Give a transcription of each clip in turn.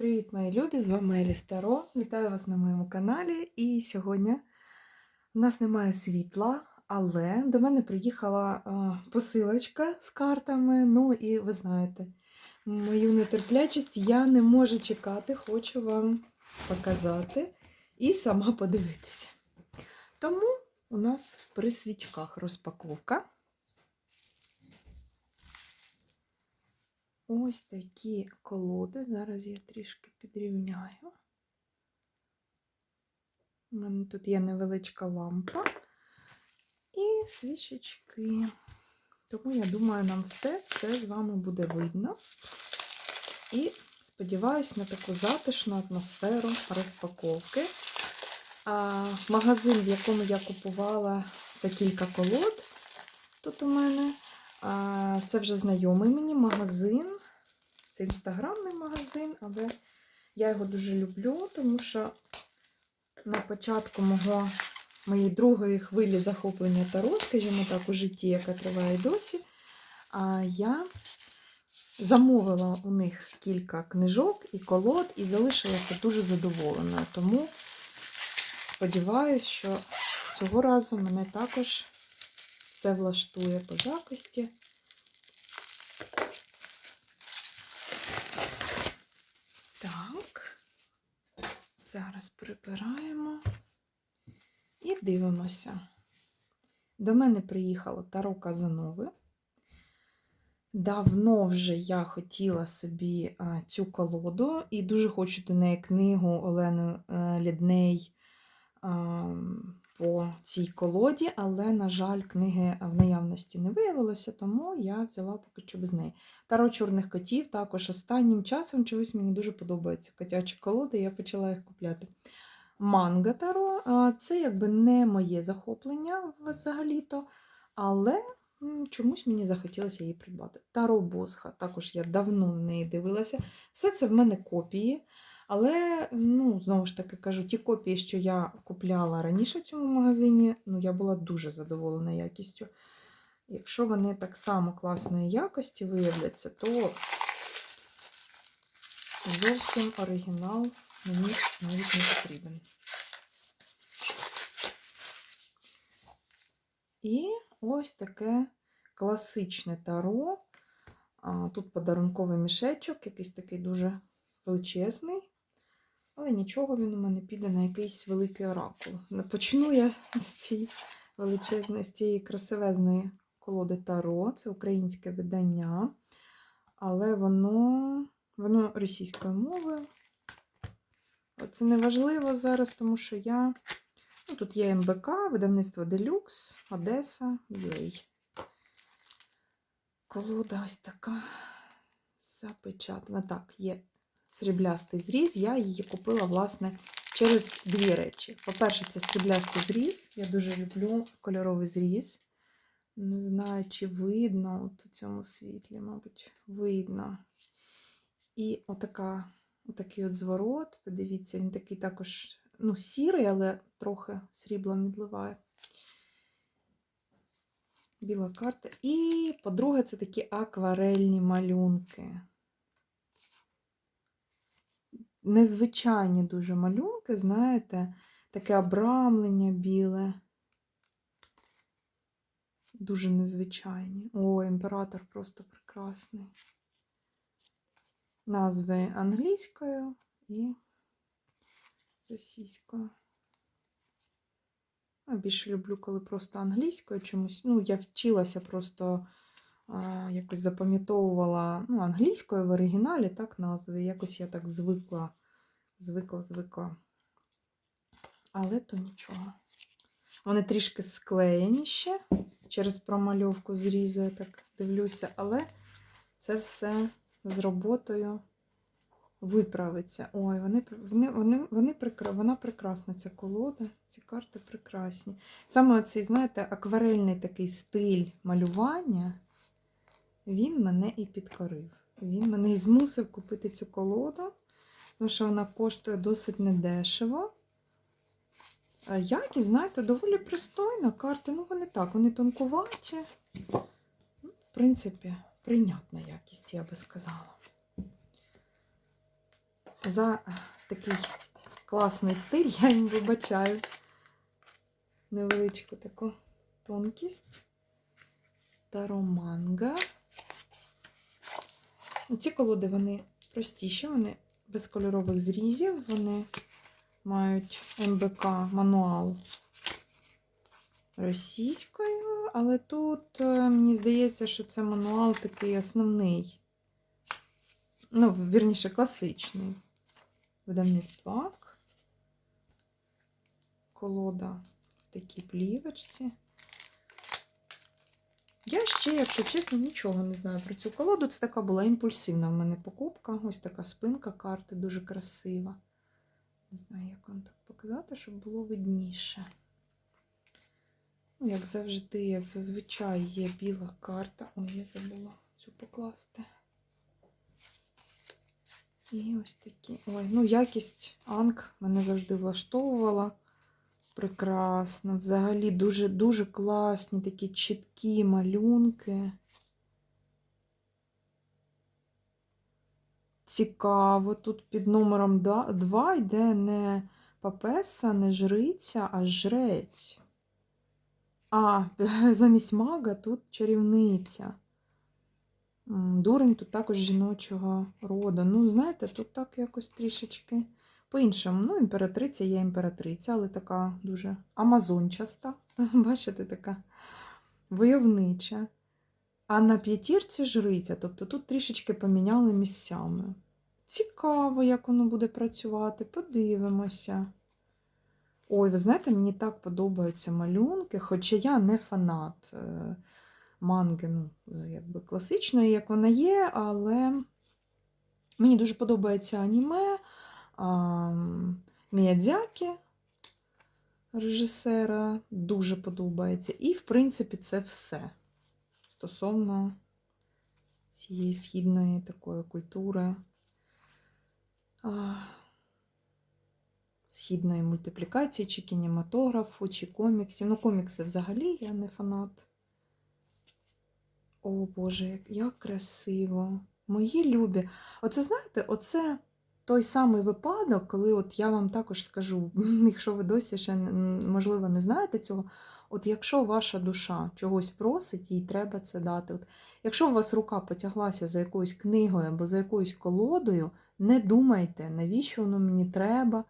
Привіт, мої любі! З вами Елі Старо. Вітаю вас на моєму каналі. І сьогодні в нас немає світла, але до мене приїхала посилочка з картами. Ну і ви знаєте, мою нетерплячість я не можу чекати, хочу вам показати і сама подивитися. Тому у нас при свічках розпаковка. Ось такі колоди. Зараз я трішки підрівняю. У мене тут є невеличка лампа і свічечки. Тому, я думаю, нам все, все з вами буде видно. І сподіваюсь на таку затишну атмосферу розпаковки. А, Магазин, в якому я купувала це кілька колод. Тут у мене. Це вже знайомий мені магазин. Це інстаграмний магазин, але я його дуже люблю, тому що на початку мого, моєї другої хвилі захоплення таро, скажімо так, у житті, яка триває досі, я замовила у них кілька книжок і колод, і залишилася дуже задоволеною. Тому сподіваюся, що цього разу мене також все влаштує по якості. Так, зараз прибираємо і дивимося. До мене приїхало Таро Казанови. Давно вже я хотіла собі цю колоду і дуже хочу до неї книгу Олени а, Лідней по цій колоді, але, на жаль, книги в наявності не виявилося, тому я взяла поки що без неї. Таро чорних котів також останнім часом чогось мені дуже подобаються котячі колоди, я почала їх купляти. Манга Таро це якби не моє захоплення взагалі-то, але чомусь мені захотілося її придбати. Таро Босха, також я давно в неї дивилася. Все це в мене копії. Але, ну, знову ж таки кажу, ті копії, що я купляла раніше в цьому магазині, ну, я була дуже задоволена якістю. Якщо вони так само класної якості виявляться, то зовсім оригінал мені навіть не потрібен. І ось таке класичне таро. Тут подарунковий мішечок, якийсь такий дуже величезний. Але нічого, він у мене піде на якийсь великий оракул. Почну я з цієї величезної, з цієї красивезної колоди Таро. Це українське видання. Але воно воно російською мовою. Це не важливо зараз, тому що я. Ну, Тут є МБК, видавництво Делюкс, Одеса, Юей. Колода ось така запечатана. Так, є сріблястий зріз, я її купила, власне, через дві речі. По-перше, це сріблястий зріз. Я дуже люблю кольоровий зріз. Не знаю, чи видно от у цьому світлі, мабуть, видно. І отака, отакий от зворот. Подивіться, він такий також ну, сірий, але трохи сріблом відливає. Біла карта. І, по-друге, це такі акварельні малюнки незвичайні дуже малюнки, знаєте, таке обрамлення біле. Дуже незвичайні. О, імператор просто прекрасний. Назви англійською і російською. Більше люблю, коли просто англійською чомусь. Ну, я вчилася просто якось запам'ятовувала ну, англійською в оригіналі, так, назви. Якось я так звикла звикла, звикла. Але то нічого. Вони трішки склеєні ще через промальовку зрізу, я так дивлюся, але це все з роботою виправиться. Ой, вони вони, вони, вони прикра... вона прекрасна, ця колода, ці карти прекрасні. Саме цей, знаєте, акварельний такий стиль малювання, він мене і підкорив. Він мене і змусив купити цю колоду тому що вона коштує досить недешево. Якість, знаєте, доволі пристойна карти. Ну, вони так, вони тонкуваті. Ну, В принципі, прийнятна якість, я би сказала. за такий класний стиль я їм вибачаю невеличку таку тонкість. Тароманга. Ну, Ці колоди вони простіші, вони без кольорових зрізів, вони мають МБК мануал російською, але тут е, мені здається, що це мануал такий основний. Ну, вірніше, класичний. Видавництво АК. Колода в такій плівочці. Я ще, якщо чесно, нічого не знаю про цю колоду. Це така була імпульсивна в мене покупка. Ось така спинка карти, дуже красива. Не знаю, як вам так показати, щоб було видніше. Ну, як завжди, як зазвичай, є біла карта. Ой, я забула цю покласти. І ось такі. Ой, ну якість Анк мене завжди влаштовувала. Прекрасно. Взагалі дуже-дуже класні такі чіткі малюнки. Цікаво, тут під номером 2 йде не папеса, не жриця, а жрець. А, замість мага тут чарівниця. Дурень тут також жіночого роду. Ну, знаєте, тут так якось трішечки по-іншому. Ну, імператриця є імператриця, але така дуже амазончаста. Бачите, така войовнича. А на п'ятірці жриця, тобто тут трішечки поміняли місцями. Цікаво, як воно буде працювати. Подивимося. Ой, ви знаєте, мені так подобаються малюнки, хоча я не фанат е, манги, ну, якби класичної, як вона є, але мені дуже подобається аніме. Міядзякі режисера дуже подобається. І, в принципі, це все стосовно цієї східної такої культури. Східної мультиплікації, чи кінематографу, чи коміксів. Ну, комікси взагалі я не фанат. О Боже, як красиво. Мої любі. Оце знаєте, оце той самий випадок, коли от я вам також скажу, якщо ви досі ще можливо не знаєте цього, от якщо ваша душа чогось просить, їй треба це дати. От, якщо у вас рука потяглася за якоюсь книгою або за якоюсь колодою, не думайте, навіщо воно мені треба.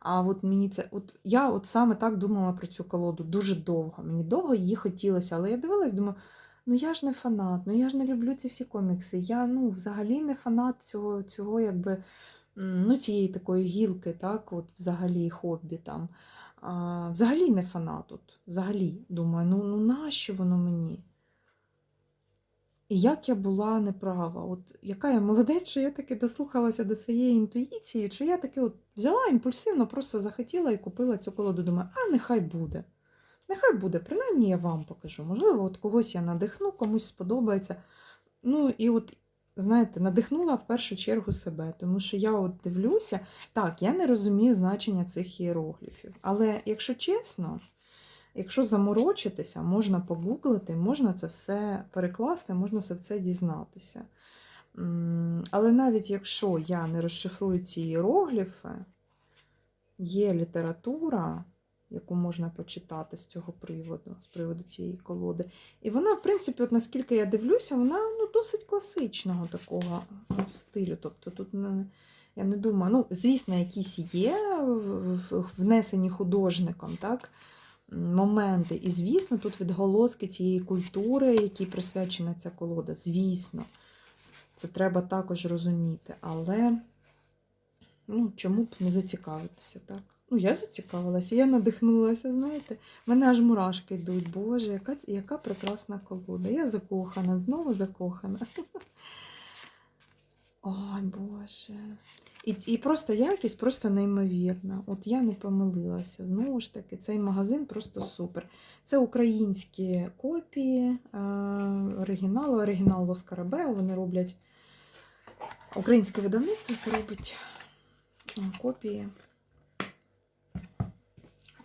А от мені це, от я от саме так думала про цю колоду дуже довго. Мені довго її хотілося, але я дивилась, думаю, ну я ж не фанат, ну я ж не люблю ці всі комікси. Я ну, взагалі не фанат цього, цього якби, ну, цієї такої гілки, так, от взагалі хобі там. А, взагалі не фанат. От, взагалі, думаю, ну, ну нащо воно мені? І як я була неправа, от яка я молодець, що я таки дослухалася до своєї інтуїції, що я таки от взяла імпульсивно, просто захотіла і купила цю колоду. Думаю, а нехай буде. Нехай буде, принаймні я вам покажу. Можливо, от когось я надихну, комусь сподобається. Ну і от, знаєте, надихнула в першу чергу себе, тому що я от дивлюся, так, я не розумію значення цих іерогліфів. Але якщо чесно, Якщо заморочитися, можна погуглити, можна це все перекласти, можна все дізнатися. Але навіть якщо я не розшифрую ці іерогліфи, є література, яку можна почитати з цього приводу, з приводу цієї колоди. І вона, в принципі, от наскільки я дивлюся, вона досить класичного такого стилю. Тобто тут не, я не думаю, ну, звісно, якісь є внесені художником, так? моменти. І, звісно, тут відголоски цієї культури, якій присвячена ця колода. Звісно, це треба також розуміти. Але ну, чому б не зацікавитися, так? Ну, я зацікавилася, я надихнулася, знаєте. В мене аж мурашки йдуть. Боже, яка, яка прекрасна колода. Я закохана, знову закохана. Ой, Боже. І, і просто якість просто неймовірна. От я не помилилася. Знову ж таки, цей магазин просто супер. Це українські копії е, оригіналу, оригінал Лоскарабео. Вони роблять українське видавництво, яке робить е, копії.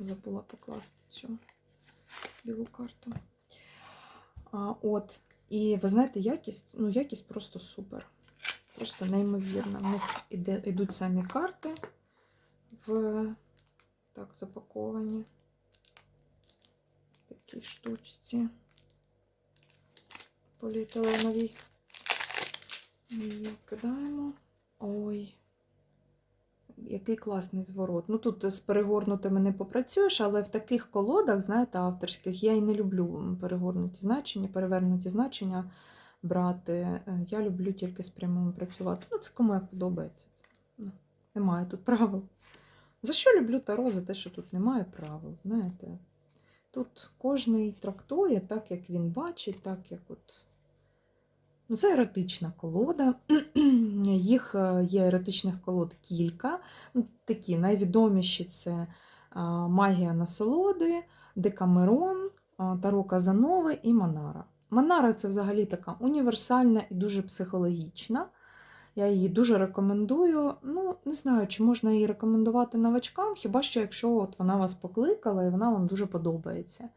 Забула покласти цю білу карту. А, от. І ви знаєте, якість, ну, якість просто супер. просто неймовірна. В них іде, ідуть самі карти в так запаковані. Такій штучці поліетиленовій. Її кидаємо. Ой. Який класний зворот. Ну тут з перегорнутими не попрацюєш, але в таких колодах, знаєте, авторських, я і не люблю перегорнуті значення, перевернуті значення брати. Е, Я люблю тільки з прямими працювати. Ну, це кому як подобається. Ну, немає тут правил. За що люблю Таро? За те, що тут немає правил, знаєте. Тут кожний трактує так, як він бачить, так як от. Ну, це еротична колода. Їх е, є еротичних колод кілька. Ну, Такі найвідоміші це Магія насолоди, Декамерон, Таро Казанови і Манара. Манара це взагалі така універсальна і дуже психологічна. Я її дуже рекомендую. Ну, не знаю, чи можна її рекомендувати новачкам, хіба що якщо от вона вас покликала і вона вам дуже подобається.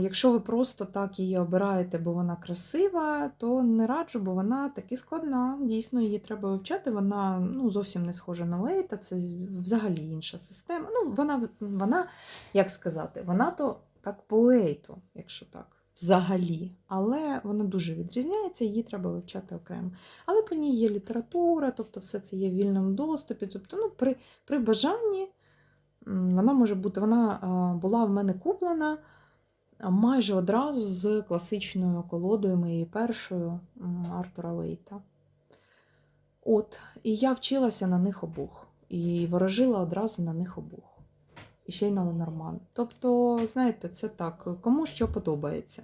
Якщо ви просто так її обираєте, бо вона красива, то не раджу, бо вона таки складна. Дійсно, її треба вивчати. Вона ну, зовсім не схожа на лейта, це взагалі інша система. Ну, вона, вона, як сказати, вона то так по лейту, якщо так. Взагалі, але вона дуже відрізняється, її треба вивчати окремо. Але по ній є література, тобто все це є в вільному доступі. Тобто, ну, при, при бажанні вона може бути, вона була в мене куплена майже одразу з класичною колодою моєю першою Артура Лейта. От, і я вчилася на них обох. І ворожила одразу на них обох. І ще й на Ленорман. Тобто, знаєте, це так, кому що подобається.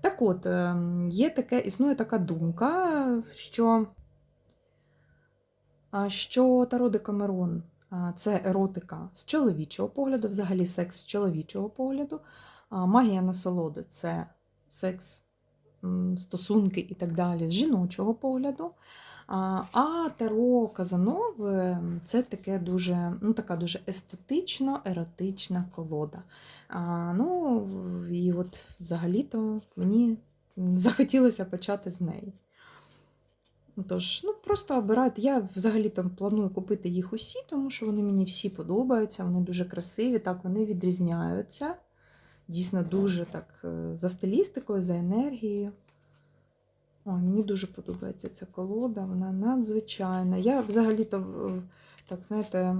Так от, ем, є таке, існує така думка, що, що Таро де Камерон це еротика з чоловічого погляду, взагалі секс з чоловічого погляду. Магія насолоди це секс, стосунки і так далі з жіночого погляду. А, Таро Казанов це таке дуже, ну, така дуже естетично еротична колода. А, ну, і от взагалі-то мені захотілося почати з неї. Тож, ну просто обирайте. Я взагалі-то планую купити їх усі, тому що вони мені всі подобаються, вони дуже красиві, так вони відрізняються. Дійсно, дуже так е, за стилістикою, за енергією. Ой, мені дуже подобається ця колода, вона надзвичайна. Я взагалі-то, е, так знаєте,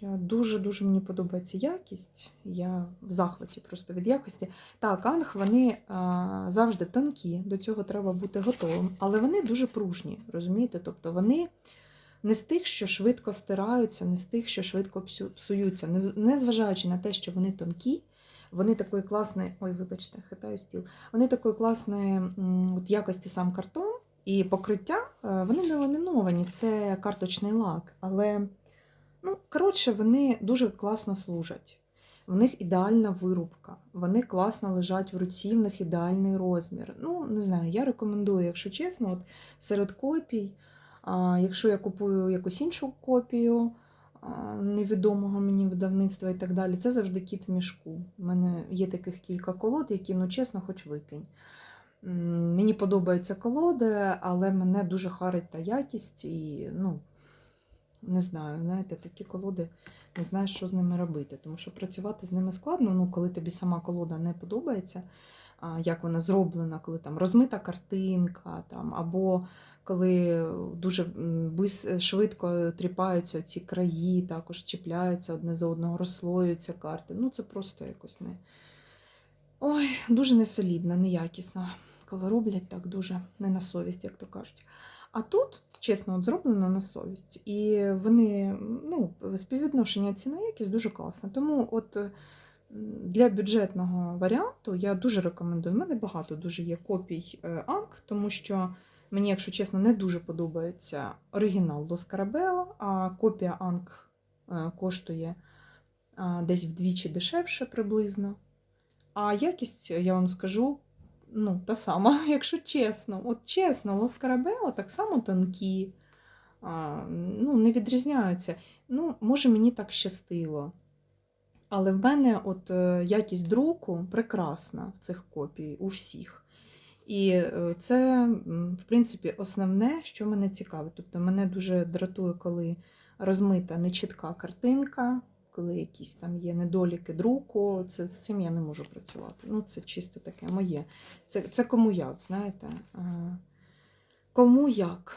дуже-дуже мені подобається якість. Я в захваті просто від якості. Так, анг, вони а, завжди тонкі, до цього треба бути готовим, але вони дуже пружні, розумієте? Тобто вони не з тих, що швидко стираються, не з тих, що швидко псуються, незважаючи на те, що вони тонкі. Вони такої класної, ой, вибачте, хитаю стіл. Вони такої класної от якості сам картон і покриття, е, вони не ламіновані, це карточний лак. Але, ну, коротше, вони дуже класно служать. В них ідеальна вирубка, вони класно лежать в руці, в них ідеальний розмір. Ну, не знаю, я рекомендую, якщо чесно, от серед копій, а, якщо я купую якусь іншу копію невідомого мені видавництва і так далі, це завжди кіт в мішку. У мене є таких кілька колод, які, ну чесно, хоч викинь. Мені подобаються колоди, але мене дуже харить та якість і, ну, не знаю, знаєте, такі колоди не знаєш, що з ними робити. Тому що працювати з ними складно, ну, коли тобі сама колода не подобається, як вона зроблена, коли там розмита картинка, там, або коли дуже швидко тріпаються ці краї, також чіпляються одне за одного, розслоюються карти. Ну, це просто якось не. Ой, дуже несолідно, неякісно. Коли роблять так дуже не на совість, як то кажуть. А тут, чесно, от зроблено на совість. І вони, ну, співвідношення ціна якість дуже класне. Тому от м, для бюджетного варіанту я дуже рекомендую. У мене багато дуже є копій е, Анк, тому що мені, якщо чесно, не дуже подобається оригінал Лос Карабео, а копія Анк е, коштує десь вдвічі дешевше приблизно. А якість, я вам скажу, ну, та сама, якщо чесно. От чесно, Лос Карабео так само тонкі, ну, не відрізняються. Ну, може, мені так щастило. Але в мене от е, якість друку прекрасна в цих копій у всіх. І е, це, в принципі, основне, що мене цікавить. Тобто мене дуже дратує, коли розмита нечітка картинка, коли якісь там є недоліки друку. Це, з цим я не можу працювати. Ну, це чисто таке моє. Це, це кому як, знаєте. Кому як,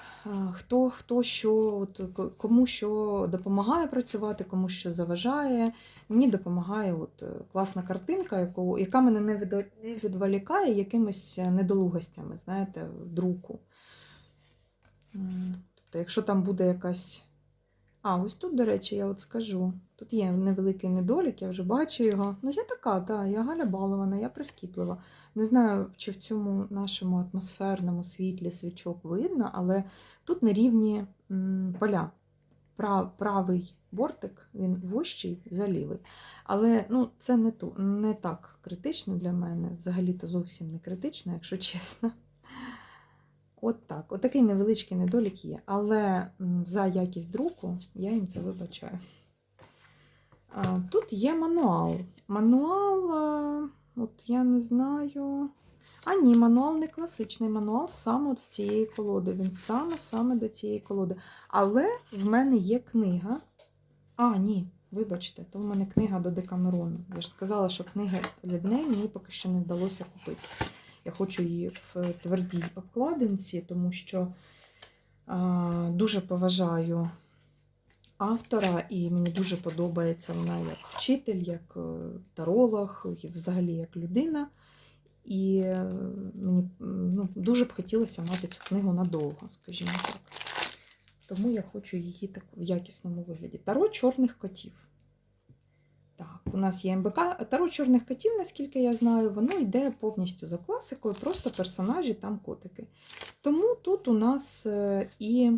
хто, хто що, от, кому що допомагає працювати, кому що заважає. Мені допомагає от, е, класна картинка, яку, яка мене не, відволікає якимись е, недолугостями, знаєте, в друку. Тобто, якщо там буде якась. А, ось тут, до речі, я от скажу. Тут є невеликий недолік, я вже бачу його. Ну, я така, так, я Галя балована, я прискіплива. Не знаю, чи в цьому нашому атмосферному світлі свічок видно, але тут нерівні м, поля. Пра- Правий бортик, він вущий за лівий. Але ну, це не, ту, не так критично для мене. Взагалі-то зовсім не критично, якщо чесно. От так. От такий невеличкий недолік є. Але за якість друку я їм це вибачаю. Тут є мануал. Мануал, от я не знаю. А ні, мануал не класичний мануал саме от з цієї колоди. Він саме-саме до цієї колоди. Але в мене є книга. А, ні, вибачте, то в мене книга до Декамерону. Я ж сказала, що книга від неї мені поки що не вдалося купити. Я хочу її в твердій обкладинці, тому що а, дуже поважаю автора, і мені дуже подобається вона як вчитель, як е, таролог, і взагалі як людина. І е, мені ну, дуже б хотілося мати цю книгу надовго, скажімо так. Тому я хочу її так в якісному вигляді. Таро чорних котів. Так, у нас є МБК. Таро чорних котів, наскільки я знаю, воно йде повністю за класикою, просто персонажі там котики. Тому тут у нас е, і.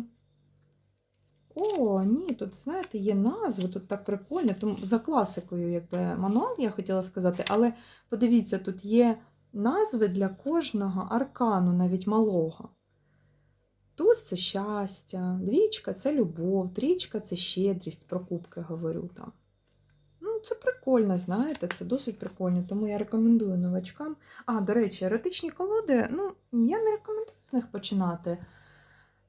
О, ні, тут, знаєте, є назви, тут так прикольно. Тому за класикою, якби мануал, я хотіла сказати, але подивіться, тут є назви для кожного аркану, навіть малого. Туз це щастя, двічка це любов, трічка це щедрість, про кубки говорю там. Ну, це прикольно, знаєте, це досить прикольно, тому я рекомендую новачкам. А, до речі, еротичні колоди, ну, я не рекомендую з них починати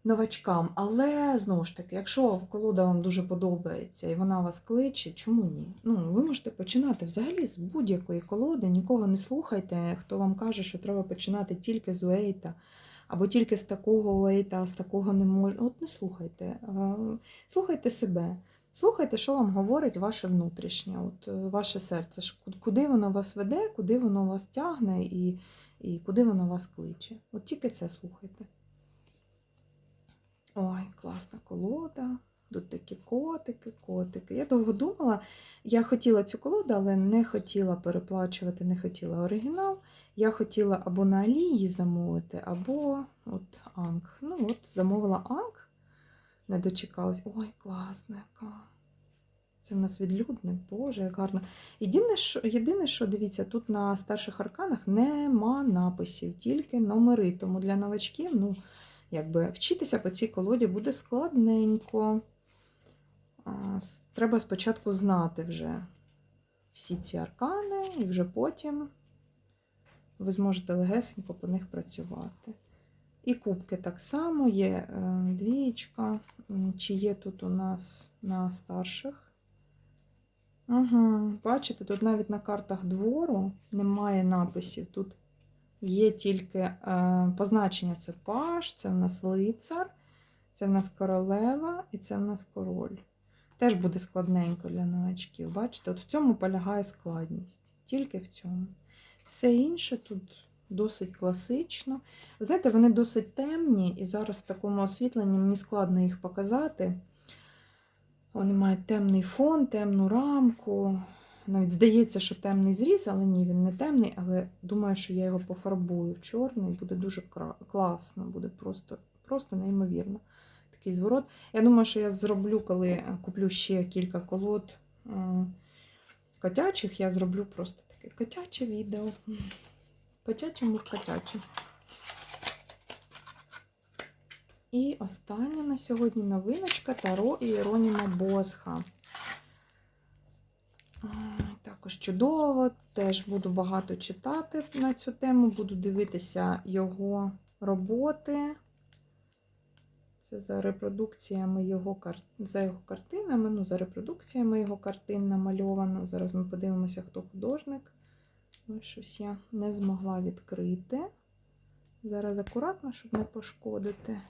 новачкам, але знову ж таки, якщо колода вам дуже подобається і вона вас кличе, чому ні? Ну, ви можете починати взагалі з будь-якої колоди, нікого не слухайте, хто вам каже, що треба починати тільки з Уейта. Або тільки з такого Уейта, а з такого не можна. От не слухайте. Слухайте себе. Слухайте, що вам говорить ваше внутрішнє, от, е, ваше серце, куди воно вас веде, куди воно вас тягне і, і куди воно вас кличе. От тільки це слухайте. Ой, класна колода. Тут такі котики, котики. Я довго думала, я хотіла цю колоду, але не хотіла переплачувати, не хотіла оригінал. Я хотіла або на Алії замовити, або от Анг. Ну, от замовила Анг, не дочекалась. Ой, класна яка. Це в нас відлюдник, Боже, як гарно. Єдине, що, єдине, що дивіться, тут на старших арканах нема написів, тільки номери. Тому для новачків, ну, якби вчитися по цій колоді буде складненько. Треба спочатку знати вже всі ці аркани, і вже потім ви зможете легесенько по них працювати. І кубки так само є е, двієчка. М, Чи є тут у нас на старших? Ага, бачите, тут навіть на картах двору немає написів. Тут є тільки е, позначення: це паш, це в нас лицар, це в нас королева і це в нас король. Теж буде складненько для новачків. Бачите, от в цьому полягає складність. Тільки в цьому. Все інше тут досить класично. Знаєте, вони досить темні, і зараз в такому освітленні мені складно їх показати. Вони мають темний фон, темну рамку. Навіть здається, що темний зріз, але ні, він не темний, але думаю, що я його пофарбую в чорний, буде дуже класно, буде просто, просто неймовірно. Такий зворот. Я думаю, що я зроблю, коли е, куплю ще кілька колод е, котячих, я зроблю просто таке котяче відео. Котяче муркотяче. І остання на сьогодні новиночка Таро і Іроніма Босха. Також чудово. Теж буду багато читати на цю тему, буду дивитися його роботи. Це за репродукціями його за його картинами, ну, за репродукціями його картин намальовано. Зараз ми подивимося, хто художник. Ось щось я не змогла відкрити. Зараз акуратно, щоб не пошкодити.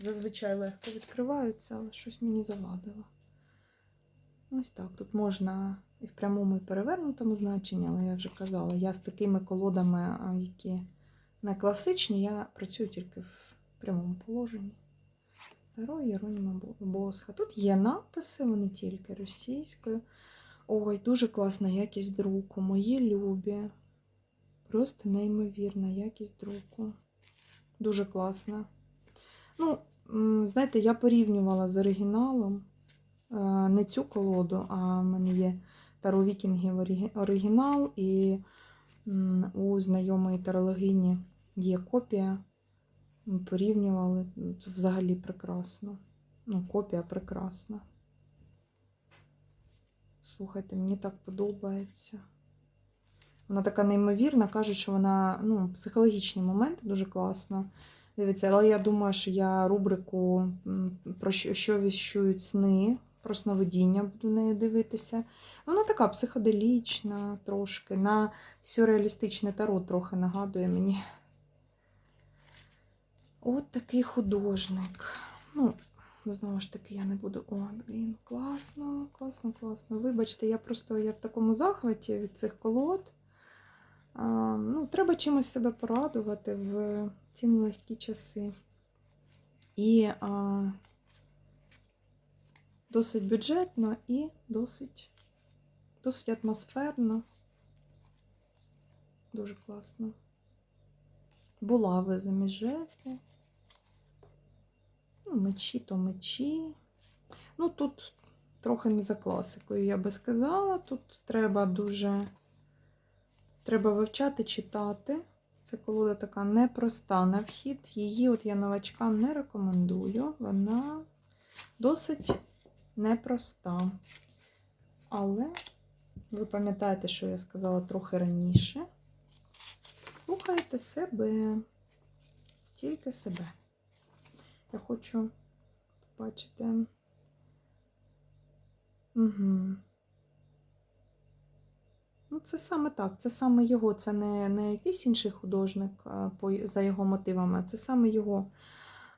Зазвичай легко відкриваються, але щось мені завадило. Ось так. Тут можна і в прямому, і перевернутому значенні, але я вже казала, я з такими колодами, які не класичні, я працюю тільки в прямому положенні. Таро Єроніма Босха. Тут є написи, вони тільки російською. Ой, дуже класна якість друку. Мої любі. Просто неймовірна якість друку. Дуже класна. Ну, знаєте, я порівнювала з оригіналом. Е, Не цю колоду, а в мене є Таро Вікінгів оригінал, і у знайомої тарологині є копія. Порівнювали. Взагалі прекрасно. Ну, копія прекрасна. Слухайте, мені так подобається. Вона така неймовірна, кажуть, що вона ну, психологічні моменти дуже класно. Дивіться, але я думаю, що я рубрику про що віщують сни, про сновидіння буду нею дивитися. Вона така психоделічна трошки, на сюрреалістичне таро трохи нагадує мені. От такий художник. Ну, знову ж таки, я не буду. О, блін, класно, класно, класно. Вибачте, я просто я в такому захваті від цих колод. А, ну, треба чимось себе порадувати в ці нелегкі часи. І а, досить бюджетно і досить, досить атмосферно. Дуже класно. Булави замість жезлів. Ну, мечі то мечі. Ну, тут трохи не за класикою, я би сказала. Тут треба дуже треба вивчати, читати. Це колода така непроста на вхід. Її от я новачкам не рекомендую. Вона досить непроста. Але ви пам'ятаєте, що я сказала трохи раніше. Слухайте себе, тільки себе. Я хочу побачити. Угу. Ну, це саме так, це саме його, це не, не якийсь інший художник а, по, за його мотивами, а це саме його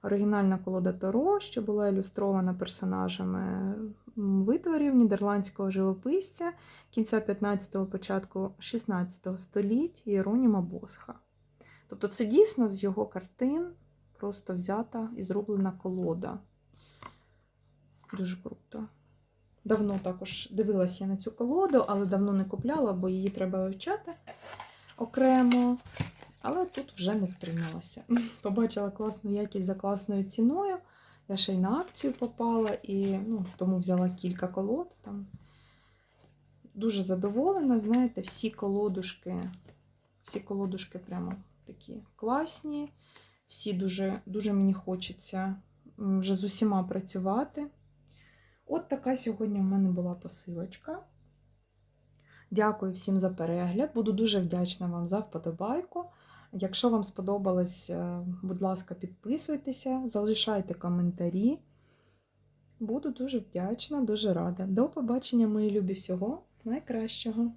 оригінальна колода Таро, що була ілюстрована персонажами витворів нідерландського живописця кінця 15-го, початку 16 століть Єроніма Босха. Тобто це дійсно з його картин просто взята і зроблена колода. Дуже круто. Давно також дивилася я на цю колоду, але давно не купляла, бо її треба вивчати окремо. Але тут вже не втрималася. Побачила класну якість за класною ціною. Я ще й на акцію попала, і ну, тому взяла кілька колод. Там. Дуже задоволена, знаєте, всі колодушки, всі колодушки прямо такі класні. Всі дуже, дуже мені хочеться вже з усіма працювати. От така сьогодні в мене була посилочка. Дякую всім за перегляд. Буду дуже вдячна вам за вподобайку. Якщо вам сподобалось, е, будь ласка, підписуйтеся, залишайте коментарі. Буду дуже вдячна, дуже рада. До побачення, мої любі, всього найкращого!